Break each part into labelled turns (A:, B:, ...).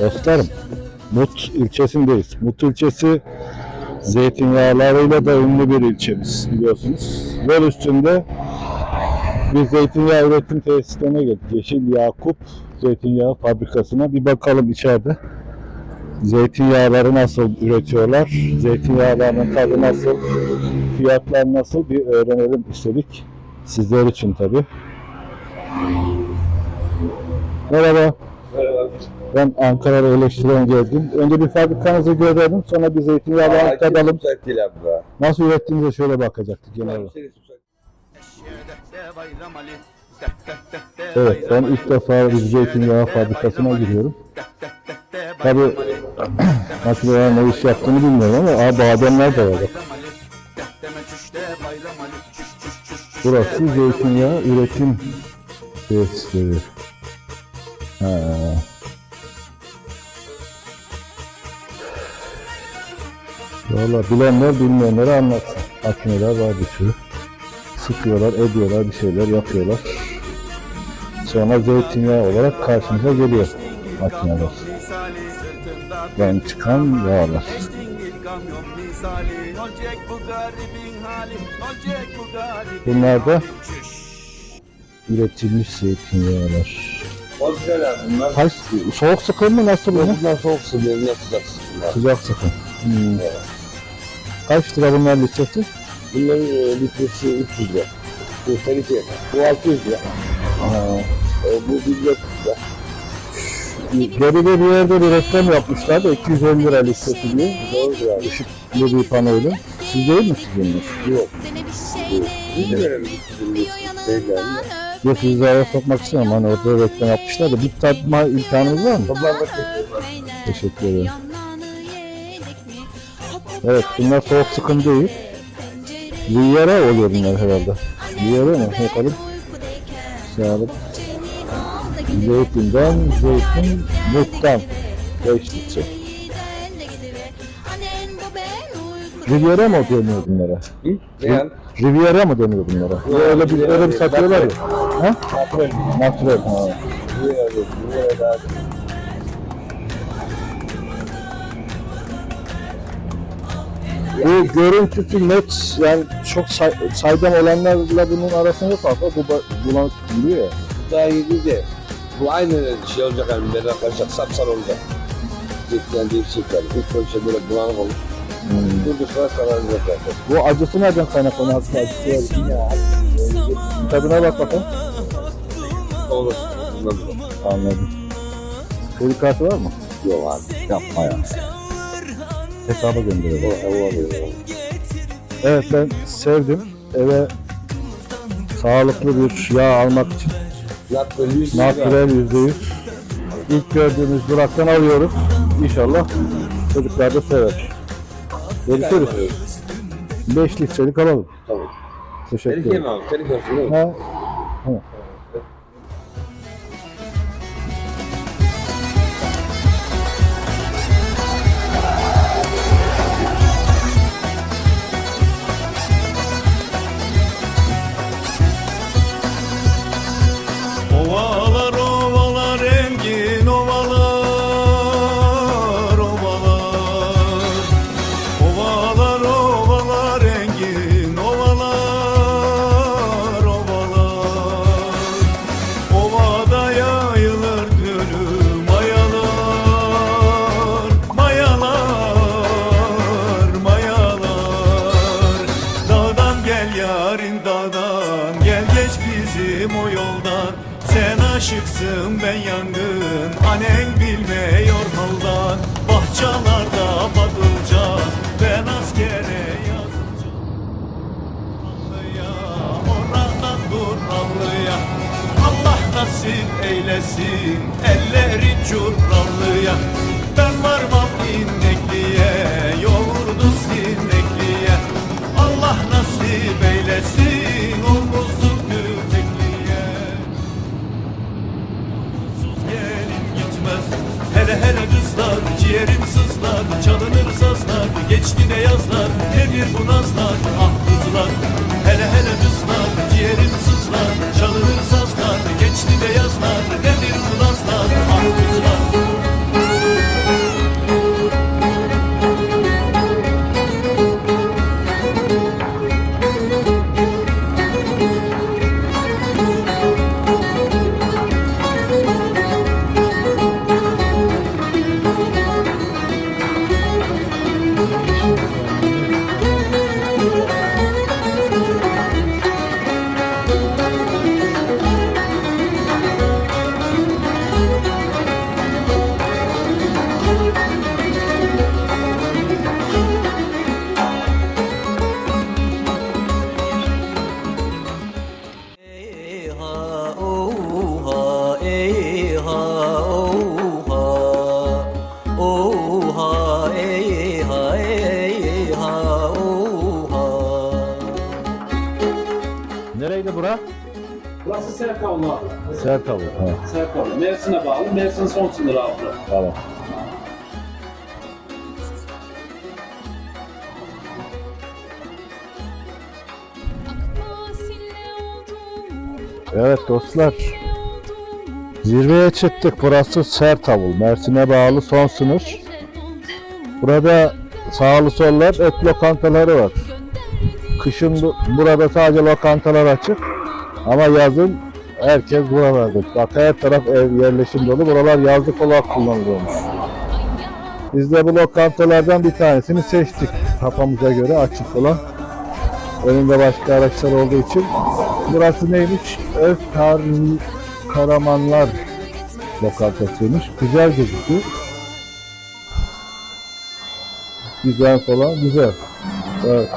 A: Dostlarım, Mut ilçesindeyiz. Mut ilçesi zeytinyağlarıyla da ünlü bir ilçemiz biliyorsunuz. Yol üstünde bir zeytinyağı üretim tesislerine geldik. Yeşil Yakup Zeytinyağı Fabrikası'na bir bakalım içeride. Zeytinyağları nasıl üretiyorlar? Zeytinyağlarının tadı nasıl? Fiyatlar nasıl? Bir öğrenelim istedik. Sizler için tabii. Merhaba. Ben Ankara'da eleştiren geldim. Önce bir fabrikanızı görelim, sonra bir zeytinyağlarını tadalım. Nasıl ürettiğinize şöyle bakacaktık genel olarak. Evet, ben ilk defa bir zeytinyağı fabrikasına giriyorum. Tabii makinelerin ne iş yaptığını bilmiyorum ama aa, bademler de var. Burası zeytinyağı üretim tesisleri. Ha. Valla bilenler bilmeyenlere anlatsın. Makineler var bir sürü. Sıkıyorlar, ediyorlar, bir şeyler yapıyorlar. Sonra zeytinyağı olarak karşımıza geliyor makineler. Yani çıkan yağlar. Bunlar da üretilmiş zeytinyağlar.
B: Orijinal abi bunlar.
A: Kaç, soğuk sıkım mı nasıl bunu?
B: Bunlar soğuk sıvı, bunlar sıcak sıvı.
A: Sıcak sıkım. Hmm. Kaç lira bunlar litresi?
B: Bunların e, litresi 300 lira. Bu seninki. Bu 600 lira.
A: Aa,
B: E, bu 1400 lira.
A: geride bir yerde bir reklam yapmışlar da 250 lira litresi diye.
B: Doğrudur abi.
A: Işıklı bir panoyla. Siz değil mi sizin?
B: Yok.
C: Biz
B: de verelim.
A: Yok sizi zarara sokmak istemem. Hani orada reklam yapmışlar da bir tatma imkanınız var mı?
B: Toplamda tek
A: Teşekkür ederim. Evet bunlar soğuk sıkım değil. Riviera oluyor bunlar herhalde. Riviera mı? Bakalım. Sağlık. Zeytinden, zeytin, muttan. 5 litre. Riviera mı deniyor bunlara?
B: Yani?
A: Riviera mı deniyor bunlara? öyle bir öyle bir satıyorlar ya. Ha?
B: Natural.
A: Natural. Ha.
B: Yani daha.
A: Bu görüntüsü net yani çok say, saydam olanlarla bunun arasında yok ama bu bulanık duruyor ya.
B: Bu daha iyi değil de. Bu aynı şey olacak yani. Böyle arkadaşlar sapsarı olacak. Değişecek yani. İlk önce böyle bulanık olur.
A: Hmm.
B: Durdukça kararacak zaten.
A: Bu acısı nereden kaynaklanıyor? Hafif acısı var. Ya. Tadına bak bakalım.
B: Olur. Da.
A: Anladım. Kredi kartı var mı?
B: Yok abi.
A: Yapma ya. Hesaba
B: O,
A: gönderiyorum.
B: o oluyor.
A: Evet ben sevdim. Eve sağlıklı bir yağ almak için. Natürel yüzde yüz. İlk gördüğümüz duraktan alıyoruz. İnşallah çocuklar da sever. Görüşürüz. 5 litrelik alalım.
B: Tamam.
A: Teşekkür
B: Tehlike
A: ederim.
B: mi abi? Tehlike olsun değil mi?
A: Ha, tamam.
D: Aşıksın ben yangın. Annen bilmiyor haldan Bahçalarda bakılacak ben askere yazılacağım Ramlıya, oradan dur Ramlıya Allah nasip eylesin elleri curranlıya Ben varmam inekliye Hele kızlar ciğerim sızlar Çalınır sazlar geçti de yazlar Nedir bu nazlar ah kızlar Hele hele kızlar ciğerim sızlar Çalınır sazlar geçti de yazlar Nedir bu nazlar ah kızlar
A: bura?
C: Burası Sertavlu abi.
A: Sertavuk. Ha,
C: Sertavlu. Mersin'e bağlı. Mersin son sınır abi.
A: tamam. Evet dostlar. Zirveye çıktık. Burası Sertavul. Mersin'e bağlı son sınır. Burada sağlı sollar et lokantaları var. Kışın bu- burada sadece lokantalar açık. Ama yazın herkes buralarda. Bak her taraf ev yerleşim dolu. Buralar yazlık olarak kullanılıyormuş. Biz de bu lokantalardan bir tanesini seçtik. Kafamıza göre açık olan. Önünde başka araçlar olduğu için. Burası neymiş? Öz Kar Karamanlar lokantasıymış. Güzel gözüküyor. Güzel falan güzel. Evet.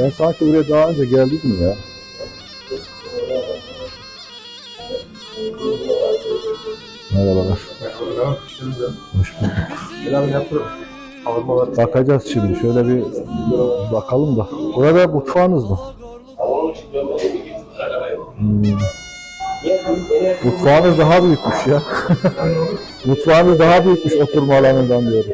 A: Ben sanki buraya daha önce geldik mi ya? Merhabalar. Hoş bulduk. Bakacağız şimdi. Şöyle bir bakalım da. Burada mutfağınız mı? Hmm. Mutfağınız daha büyükmüş ya. Mutfağınız daha büyükmüş oturma alanından diyorum.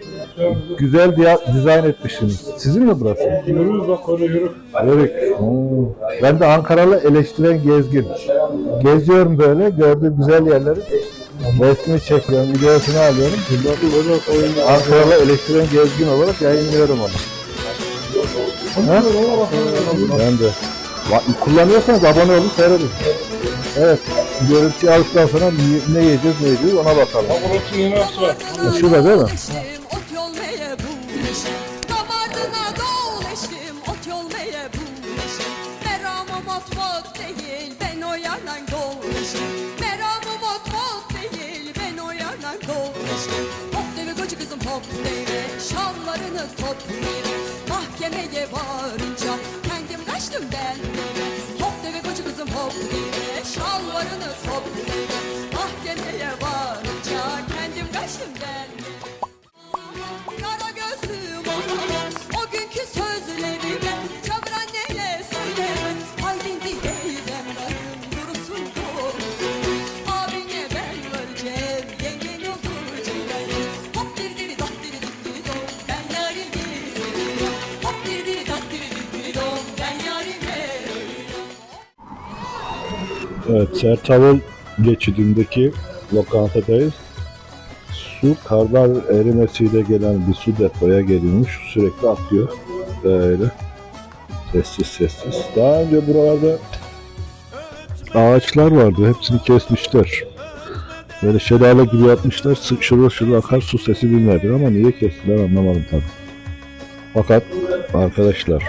A: Güzel diye dizayn etmişsiniz. Sizin mi burası?
C: Yürürüz bak orada yürü.
A: Yörük. Hmm. Ben de Ankaralı eleştiren gezgin. Geziyorum böyle, gördüğüm güzel yerleri. Resmini çekiyorum, videosunu alıyorum. Ankaralı eleştiren gezgin olarak yayınlıyorum onu. Ha? Ben de. Kullanıyorsanız abone olun, seyredin. Evet, görüntü aldıktan sonra ne yiyeceğiz, ne yiyeceğiz ona bakalım.
C: Burası yeni var.
A: Şurada değil mi?
E: Yandan dolaşım Meramım ot mot değil Ben o yandan dolaşım Hop deve koca kızım hop deve Şallarını toplayın Mahkemeye varınca Kendim kaçtım ben deve. Hop deve koca kızım hop deve Şalvarını toplayın
A: Evet, Sertavul geçidindeki lokantadayız. Su karlar erimesiyle gelen bir su depoya geliyormuş. Sürekli akıyor. Böyle. Sessiz sessiz. Daha önce buralarda ağaçlar vardı. Hepsini kesmişler. Böyle şelale gibi yapmışlar. Sı- Şırıl şırıl akar su sesi dinlerdik ama niye kestiler anlamadım tabii. Fakat arkadaşlar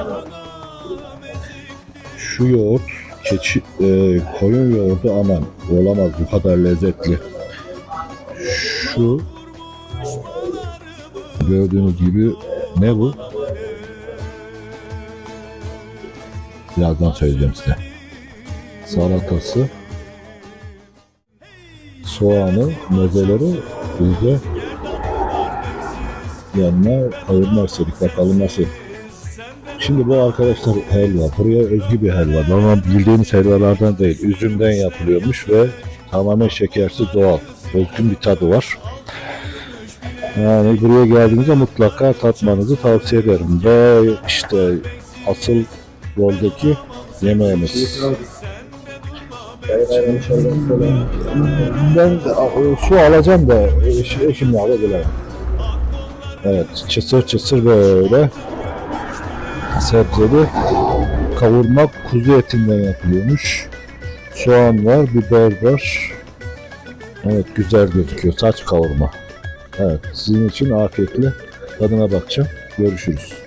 A: şu yoğurt keçi, e, koyun yoğurdu aman olamaz bu kadar lezzetli. Şu gördüğünüz gibi ne bu? Birazdan söyleyeceğim size. Salatası, soğanı, mezeleri bizde yanına kavurma istedik. Bakalım nasıl. Şimdi bu arkadaşlar helva. Buraya özgü bir helva. Normal bildiğimiz helvalardan değil. Üzümden yapılıyormuş ve tamamen şekersiz doğal. Özgün bir tadı var. Yani buraya geldiğinizde mutlaka tatmanızı tavsiye ederim. Ve işte asıl yoldaki yemeğimiz. Ben de, a- su alacağım da eş, eşimle alabilirim. Evet, çıtır çıtır böyle sebzeli kavurma kuzu etinden yapılıyormuş. Soğan var, biber var. Evet güzel gözüküyor. Saç kavurma. Evet sizin için afiyetle tadına bakacağım. Görüşürüz.